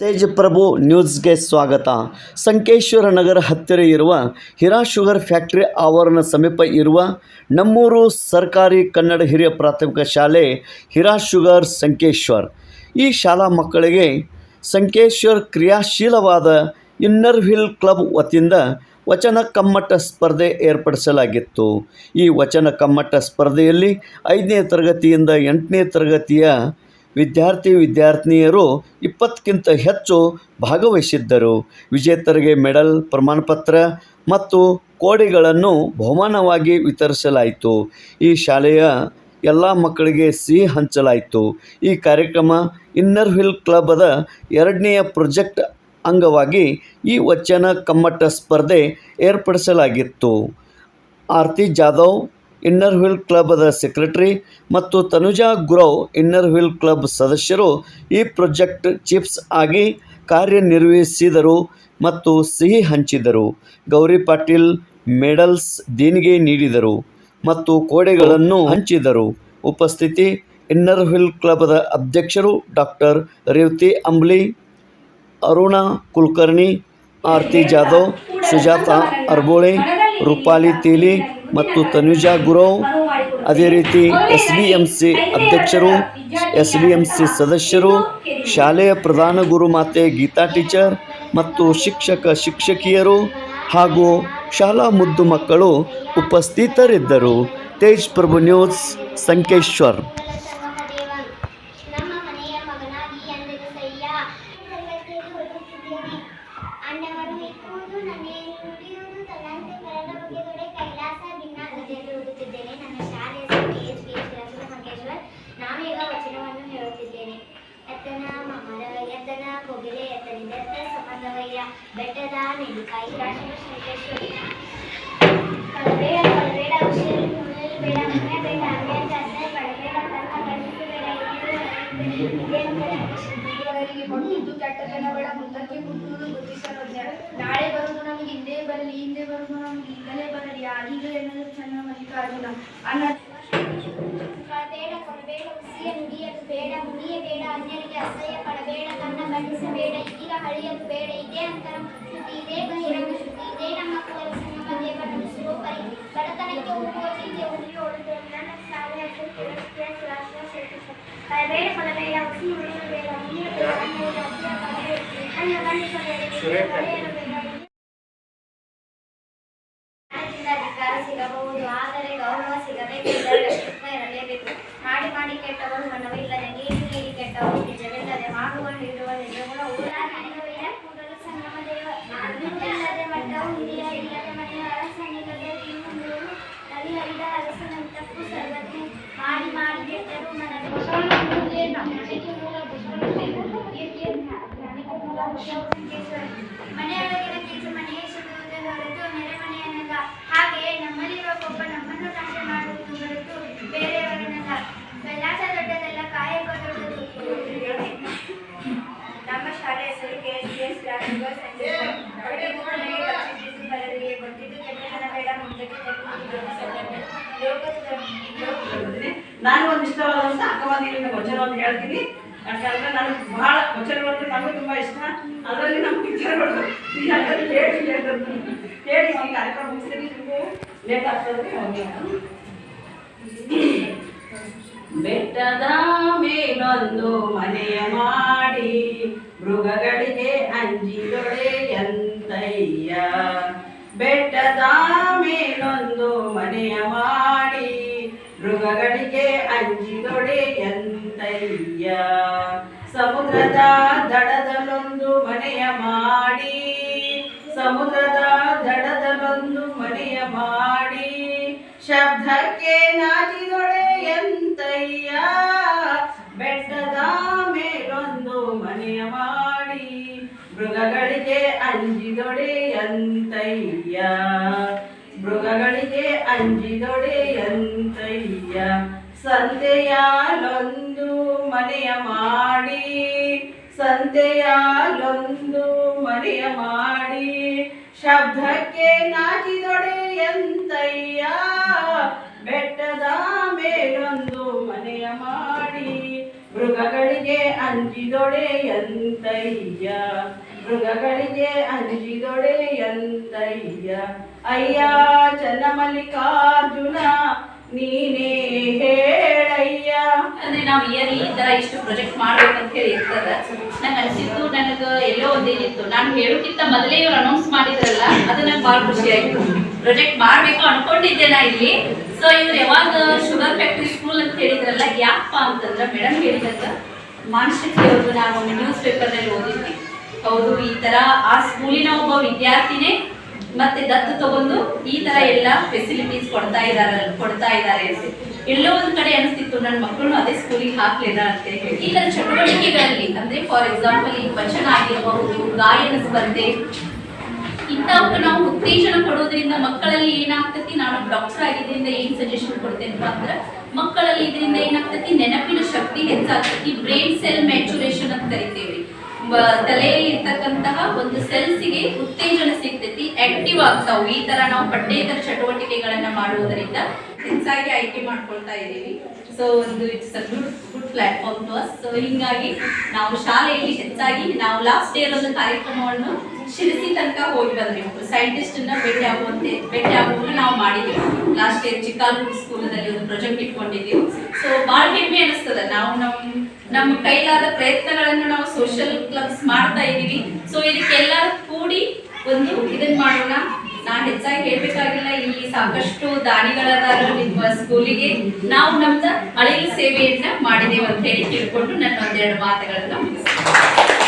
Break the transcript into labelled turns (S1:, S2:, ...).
S1: ತೇಜ್ ಪ್ರಭು ನ್ಯೂಸ್ಗೆ ಸ್ವಾಗತ. ಸಂಕೇಶ್ವರ ನಗರ ಹತ್ತಿರ ಇರುವ ಹಿರಾ ಶುಗರ್ ಫ್ಯಾಕ್ಟರಿ ಆವರಣ ಸಮೀಪ ಇರುವ ನಮ್ಮೂರು ಸರ್ಕಾರಿ ಕನ್ನಡ ಹಿರಿಯ ಪ್ರಾಥಮಿಕ ಶಾಲೆ ಹಿರಾ ಶುಗರ್ ಸಂಕೇಶ್ವರ್. ಈ ಶಾಲಾ ಮಕ್ಕಳಿಗೆ ಸಂಕೇಶ್ವರ್ ಕ್ರಿಯಾಶೀಲವಾದ ಇನ್ನರ್ ಹಿಲ್ ಕ್ಲಬ್ ವತಿಯಿಂದ ವಚನ ಕಮ್ಮಟ ಸ್ಪರ್ಧೆ ಏರ್ಪಡಿಸಲಾಗಿತ್ತು. ಈ ವಚನ ಕಮ್ಮಟ ಸ್ಪರ್ಧೆಯಲ್ಲಿ ಐದನೇ ತರಗತಿಯಿಂದ ಎಂಟನೇ ತರಗತಿಯ ವಿದ್ಯಾರ್ಥಿ ವಿದ್ಯಾರ್ಥಿನಿಯರು ಇಪ್ಪತ್ತಕ್ಕಿಂತ ಹೆಚ್ಚು ಭಾಗವಹಿಸಿದ್ದರು. ವಿಜೇತರಿಗೆ ಮೆಡಲ್, ಪ್ರಮಾಣಪತ್ರ ಮತ್ತು ಕೋಡಿಗಳನ್ನು ಬಹುಮಾನವಾಗಿ ವಿತರಿಸಲಾಯಿತು. ಈ ಶಾಲೆಯ ಎಲ್ಲ ಮಕ್ಕಳಿಗೆ ಸಿಹಿ ಹಂಚಲಾಯಿತು. ಈ ಕಾರ್ಯಕ್ರಮ ಇನ್ನರ್ ಹಿಲ್ ಕ್ಲಬದ ಎರಡನೆಯ ಪ್ರೊಜೆಕ್ಟ್ ಅಂಗವಾಗಿ ಈ ವಚನ ಕಮ್ಮಟ ಸ್ಪರ್ಧೆ ಏರ್ಪಡಿಸಲಾಗಿತ್ತು. ಆರ್ತಿ ಜಾಧವ್ ಇನ್ನರ್ ವೀಲ್ ಕ್ಲಬ್ದ ಸೆಕ್ರೆಟರಿ ಮತ್ತು Tanuja Gurav inner wheel club ಸದಸ್ಯರು ಈ ಪ್ರಾಜೆಕ್ಟ್ ಚಿಪ್ಸ್ ಆಗಿ ಕಾರ್ಯನಿರ್ವಹಿಸಿದರು ಮತ್ತು ಸಿಹಿ ಹಂಚಿದರು. ಗೌರಿ ಪಾಟೀಲ್ ಮೆಡಲ್ಸ್ ದೇಣಿಗೆ ನೀಡಿದರು ಮತ್ತು ಕೋಡೆಗಳನ್ನು ಹಂಚಿದರು. ಉಪಸ್ಥಿತಿ ಇನ್ನರ್ ವೀಲ್ ಕ್ಲಬ್ದ ಅಧ್ಯಕ್ಷರು ಡಾಕ್ಟರ್ ರೇವತಿ ಅಂಬ್ಲಿ, ಅರುಣಾ ಕುಲಕರ್ಣಿ, ಆರತಿ ಜಾಧವ್, ಸುಜಾತಾ ಅರ್ಬೋಳೆ, ರೂಪಾಲಿ ತೇಲಿ ಮತ್ತು ತನುಜಾ ಗುರೋ ಅದೇ ರೀತಿ ಎಸ್ ಬಿ ಎಂ ಸಿ ಅಧ್ಯಕ್ಷರು ಎಸ್ ಬಿ ಎಂ ಸಿ ಸದಸ್ಯರು, ಶಾಲೆಯ ಪ್ರಧಾನ ಗುರುಮಾತೆ ಗೀತಾ ಟೀಚರ್ ಮತ್ತು ಶಿಕ್ಷಕ ಶಿಕ್ಷಕಿಯರು ಹಾಗೂ ಶಾಲಾ ಮುದ್ದು ಮಕ್ಕಳು ಉಪಸ್ಥಿತರಿದ್ದರು. ತೇಜ್ ಪ್ರಭು ನ್ಯೂಸ್, ಸಂಕೇಶ್ವರ್.
S2: ಇವರಿಗೆ ಕೊಟ್ಟಿದ್ದು ಕೆಟ್ಟತನಗಳ ಮುಂದಕ್ಕೆ ಹುಟ್ಟುವುದು ಬುದ್ಧಿಸರೋದ್ಯ ನಾಳೆ ಬರುವುದು ನಮಗೆ ಹಿಂದೆ ಬರಲಿ ಹಿಂದೆ ಬರುವುದು ನಮಗೆ ಈಗಲೇ ಬರಲಿ ಆಗೀಗ ಎನ್ನಲು ಚನ್ನ ಮಲ್ಲಿಕಾರ್ಜುನ ಅನ್ನ
S3: ಬೇಡ ಕೊಡಬೇಡ ಉಸಿಯ ನುಡಿಯಲು ಬೇಡ ಮುನಿಯಬೇಡ ಅನ್ಯರಿಗೆ ಅಸಹ್ಯ ಪಡಬೇಡ ತನ್ನ ಬಣ್ಣಿಸಬೇಡ ಈಗ ಹಳಿಯಲು ಬೇಡ ಇದೇ ಅಂತರ ಶ್ರುತಿ ಇದೇ ಬಹಿರಂಗ ಶ್ರುತಿ ಇದೇ ನಮ್ಮ ಕುಲದ ಸಂಗಮದೇ ಬಣ್ಣಿಸುವ ಪರಿ ಬಡತನಕ್ಕೆ ಹೋಗುವ ಚಿಂತೆ ಉಳಿಯೋಳು ನನ್ನ ಸಾಲ ಬೇಡ ಕೊಡಬೇಡ ಉಸಿ ಉಳಿಯಬೇಡ ಮುನಿಯಬೇಡ ಅನ್ಯರಿಗೆ ಅಸಹ್ಯ ಪಡಬೇಡ ಅನ್ನ ಬಣ್ಣಿಸಬೇಡ ಹಳೆಯಲು ಬೇಡ ಜ್ಞಾನದಿಂದ ಅಧಿಕಾರ ಸಿಗಬಹುದು ಆದರೆ ಗೌರವ ಸಿಗಬೇಕೆಂದರೆ ವ್ಯಕ್ತಿತ್ವ ಇರಲೇಬೇಕು ಮಾಡಿ ಮಾಡಿ ಕೆಟ್ಟವರು ಮನವಿಲ್ಲದೆ ನೀಡಿ ನೀಡಿ ಕೆಟ್ಟವರು ನಿಜವಿಲ್ಲದೆ ಮಾಡುವ ನೀಡುವ ನಿಜಗುಣ ಊರ ಹರಿದ ಅರಸನಂತಕ್ಕೂ ಸರ್ವಜ್ಞ ಮಾಡಿ ಮಾಡಿ ಕೆಟ್ಟರು ಮನವಿ ಮನೆಯೊಳಗಿನ ಕೆಲಸ ಮನೆಯೇ ಸುಡುವುದೇ ಹೊರತು ನೆರೆ
S4: ನಾನು ಒಂದು ಇಷ್ಟವಾದಂಥ ಅಕ್ಕವಾದಿಗಳಿಂದ ವಚನವನ್ನು ಹೇಳ್ತೀನಿ. ಯಾಕಂದ್ರೆ ನನಗೆ ಬಹಳ ವಚನಗಳು ನನಗೂ ತುಂಬ ಇಷ್ಟ. ಅದರಲ್ಲಿ ನಮ್ಮ ಪಿಕ್ಚರ್ಗಳು ಹೇಳಿ ಹೇಳ್ತಾರೆ ಹೇಳಿ ಒಂದು ಕಾರ್ಯಕ್ರಮ ಮುಗಿಸ್ತೀನಿ. ನಿಮಗೆ ಲೇಟ್ ಆಗ್ತದೆ ಬೆಟ್ಟದ ಮೇಲೊಂದು ಮನೆಯ ಮಾಡಿ ಎಂತಯ್ಯ ಸಮುದ್ರದ ದಡದಲ್ಲೊಂದು ಮನೆಯ ಮಾಡಿ. ಸಮುದ್ರದ ದಡದಲ್ಲೊಂದು ಮನೆಯ ಮಾಡಿ. ಶಬ್ದಕ್ಕೆ ನಾಚಿದೊಡೆ ಎಂತಯ್ಯ? ಬೆಟ್ಟದ ಮೇಲೊಂದು ಮನೆಯ ಮಾಡಿ. ಮೃಗಗಳಿಗೆ ಅಂಜಿದೊಡೆ ಎಂತಯ್ಯ? ಮೃಗಗಳಿಗೆ ಅಂಜಿದೊಡೆ ಎಂತಯ್ಯ? ಸಂತೆಯಾಲೊಂದು ಮನೆಯ ಮಾಡಿ, ಸಂತೆಯಾಲೊಂದು ಮನೆಯ ಮಾಡಿ, ಶಬ್ದಕ್ಕೆ ನಾಚಿದೊಡೆ ಎಂತಯ್ಯ, ಬೆಟ್ಟದ ಮೇಲೊಂದು ಮನೆಯ ಮಾಡಿ, ಮೃಗಗಳಿಗೆ ಅಂಜಿದೊಡೆಯಂತಯ್ಯ ಮೃಗಗಳಿಗೆ ಅಂಜಿದೊಡೆಯಂತಯ್ಯ ಅಯ್ಯ ಚನ್ನಮಲ್ಲಿಕಾರ್ಜುನ, ನೀನೇ
S5: ನಾವು ಇಯರ್ಲಿ ಈ ತರ ಇಷ್ಟು ಪ್ರಾಜೆಕ್ಟ್ ಮಾಡ್ಬೇಕಂತ ಹೇಳಿ ಇರ್ತದ. ನಂಗೆ ಅನಿಸಿದ್ದು ನನಗ ಎಲ್ಲೋ ಒಂದೇನಿತ್ತು. ನಾನು ಹೇಳೋಕ್ಕಿಂತ ಮೊದಲೇ ಇವ್ರು ಅನೌನ್ಸ್ ಮಾಡಿದ್ರಲ್ಲ, ಅದು ನಂಗೆ ಭಾಳ ಖುಷಿ ಆಯ್ತು ಪ್ರೊಜೆಕ್ಟ್ ಮಾಡ್ಬೇಕು ಅನ್ಕೊಂಡಿದ್ದೆ ನಾ ಇಲ್ಲಿ. ಸೊ ಇವ್ರು ಯಾವಾಗ ಶುಗರ್ ಫ್ಯಾಕ್ಟ್ರಿ ಸ್ಕೂಲ್ ಅಂತ ಹೇಳಿದ್ರಲ್ಲ ಯಾಕಪ್ಪ ಅಂತಂದ್ರೆ ಮೇಡಮ್ ಹೇಳಿದಾಗ ಮಾನಸಿಕ ಅವರು ನಾನು ನ್ಯೂಸ್ ಪೇಪರ್ನಲ್ಲಿ ಓದಿದ್ವಿ. ಹೌದು ಈ ತರ ಆ ಸ್ಕೂಲಿನ ಒಬ್ಬ ವಿದ್ಯಾರ್ಥಿನೇ ಮತ್ತೆ ದತ್ತು ತಗೊಂಡು ಈ ತರ ಎಲ್ಲ ಫೆಸಿಲಿಟೀಸ್ ಕೊಡ್ತಾ ಇದಾರೆ, ಕೊಡ್ತಾ ಇದ್ದಾರೆ ಅಂತ. ಎಲ್ಲೋ ಒಂದ್ ಕಡೆ ಅನಿಸ್ತಿತ್ತು ನನ್ನ ಮಕ್ಕಳು ಅದೇ ಸ್ಕೂಲಿಗೆ ಹಾಕ್ಲಿಲ್ಲ ಅಂತ ಈ ತರ ಚಟುವಟಿಕೆಗಳಲ್ಲಿ, ಅಂದ್ರೆ ಫಾರ್ ಎಕ್ಸಾಂಪಲ್ ಈ ವಚನ ಆಗಿರಬಹುದು, ಗಾಯನ ಸ್ಪರ್ಧೆ ಇಂಥವಕ್ಕೆ ನಾವು ಉತ್ತೇಜನ ಕೊಡೋದ್ರಿಂದ ಮಕ್ಕಳಲ್ಲಿ ಏನಾಗ್ತತಿ, ನಾನು ಡಾಕ್ಟರ್ ಆಗಿದ್ದರಿಂದ ಏನ್ ಸಜೆಷನ್ ಕೊಡ್ತೇನೆ ಅಂದ್ರೆ, ಮಕ್ಕಳಲ್ಲಿ ಇದರಿಂದ ಏನಾಗ್ತತಿ, ನೆನಪಿನ ಶಕ್ತಿ ಹೆಚ್ಚಾಗ್ತತಿ ಬ್ರೈನ್ ಸೆಲ್ ಮ್ಯಾಚುರೇಷನ್ ಅಂತ ಕರಿತೇವೆ. ತಲೆಯಲ್ಲಿ ಇರ್ತಕ್ಕಂತಹ ಒಂದು ಸೆಲ್ಸಿಗೆ ಉತ್ತೇಜನ ಸಿಗ್ತೈತಿ. ಆಕ್ಟಿವ್ ಆಗ್ತಾವು. ಈ ತರ ನಾವು ಪಠ್ಯೇತರ ಚಟುವಟಿಕೆಗಳನ್ನ ಮಾಡುವುದರಿಂದ ಹೆಚ್ಚಾಗಿ ಆಯ್ಕೆ ಮಾಡ್ಕೊಳ್ತಾ ಇದ್ದೀವಿ. ಸೊ ಒಂದು it's a good good platform to us so ಹಿಂಗಾಗಿ ನಾವು ಶಾಲೆಯಲ್ಲಿ ಹೆಚ್ಚಾಗಿ ನಾವು ಲಾಸ್ಟ್ ಇಯರ್ ಒಂದು ಕಾರ್ಯಕ್ರಮವನ್ನು ಶಿರಸಿ ತನಕ ಹೋಗಿ ಬಂದ್ವಿ. ಸೈಂಟಿಸ್ಟ್ನ ಭೇಟಿ ಆಗುವಂತೆ, ಭೇಟಿ ಆಗುವಂತ ನಾವು ಮಾಡಿದ್ದೀವಿ. ಲಾಸ್ಟ್ ಇಯರ್ ಚಿಕ್ಕಾಲ್ಪುರ್ ಸ್ಕೂಲದಲ್ಲಿ ಒಂದು ಪ್ರಾಜೆಕ್ಟ್ ಇಟ್ಕೊಂಡಿದ್ದೀವಿ. ಸೊ ಭಾಳ ಹೆಮ್ಮೆ ಅನಿಸ್ತದೆ. ನಾವು ನಮ್ಮ ನಮ್ಮ ಕೈಲಾದ ಪ್ರಯತ್ನಗಳನ್ನು ನಾವು ಸೋಷಿಯಲ್ ಕ್ಲಬ್ಸ್ ಮಾಡ್ತಾ ಇದ್ದೀವಿ. ಸೊ ಇದಕ್ಕೆಲ್ಲ ಕೂಡಿ ಒಂದು ಇದನ್ನ ಮಾಡೋಣ. ನಾ ಹೆಚ್ಚಾಗಿ ಹೇಳ್ಬೇಕಾಗಿಲ್ಲ, ಇಲ್ಲಿ ಸಾಕಷ್ಟು ದಾನಿಗಳದಾರ ನಿಮ್ಮ ಸ್ಕೂಲಿಗೆ. ನಾವು ನಮ್ದ ಅಳಿಲು ಸೇವೆಯನ್ನ ಮಾಡಿದೇವೆ ಅಂತ ಹೇಳಿ ತಿಳ್ಕೊಂಡು ನನ್ನ ಒಂದೆರಡು ಮಾತುಗಳನ್ನ ಮುಗಿಸ್ತೀನಿ.